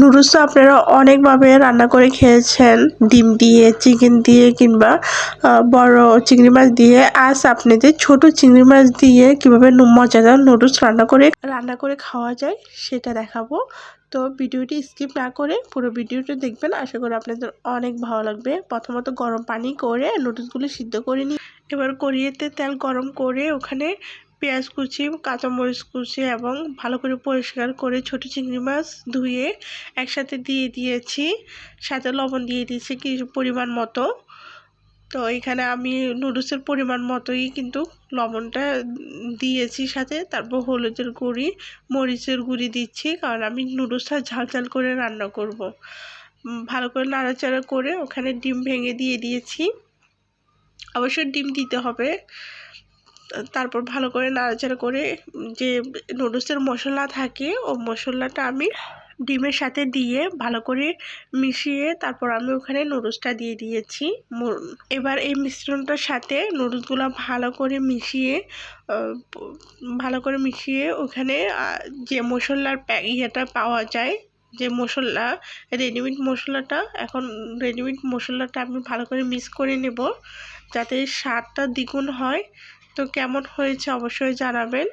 Noodles তো আপনারা অনেকভাবে রান্না করে খেয়েছেন। ডিম দিয়ে, চিকেন দিয়ে কিংবা বড় চিংড়ি মাছ দিয়ে। আজ আপনাদের ছোট চিংড়ি মাছ দিয়ে কীভাবে মজাদার নুডলস রান্না করে রান্না করে খাওয়া যায় সেটা দেখাবো। তো ভিডিওটি স্কিপ না করে পুরো ভিডিওটা দেখবেন। আশা করি আপনাদের অনেক ভালো লাগবে। প্রথমত গরম পানি করে নুডলসগুলো সিদ্ধ করে নিই। এবার কড়িয়েতে তেল গরম করে ওখানে পেঁয়াজ কুচি, কাঁচামরিচ কুচি এবং ভালো করে পরিষ্কার করে ছোট চিংড়ি মাছ ধুয়ে একসাথে দিয়ে দিয়েছি। সাথে লবণ দিয়ে দিয়েছি কিছু পরিমাণ মতো। তো এখানে আমি নুডলসের পরিমাণ মতোই কিন্তু লবণটা দিয়েছি সাথে। তারপর হলুদের গুঁড়ি, মরিচের গুঁড়ি দিচ্ছি কারণ আমি নুডলসটা ঝাল ঝাল করে রান্না করব। ভালো করে নাড়াচাড়া করে ওখানে ডিম ভেঙে দিয়ে দিয়েছি। অবশ্যই ডিম দিতে হবে। তারপর ভালো করে নাড়াচাড়া করে যে নুডলসের মশলা থাকে, ও মশলাটা আমি ডিমের সাথে দিয়ে ভালো করে মিশিয়ে তারপর আমি ওখানে নুডলসটা দিয়ে দিয়েছি। এবার এই মিশ্রণটার সাথে নুডলসগুলো ভালো করে মিশিয়ে ভালো করে মিশিয়ে ওখানে যে মশলার ইয়েটা পাওয়া যায়, যে মশলা, রেডিমেড মশলাটা, এখন রেডিমেড মশলাটা আমি ভালো করে মিক্স করে নেব, যাতে স্বাদটা দ্বিগুণ হয়। তো কেমন হয়েছে অবশ্যই জানাবেন।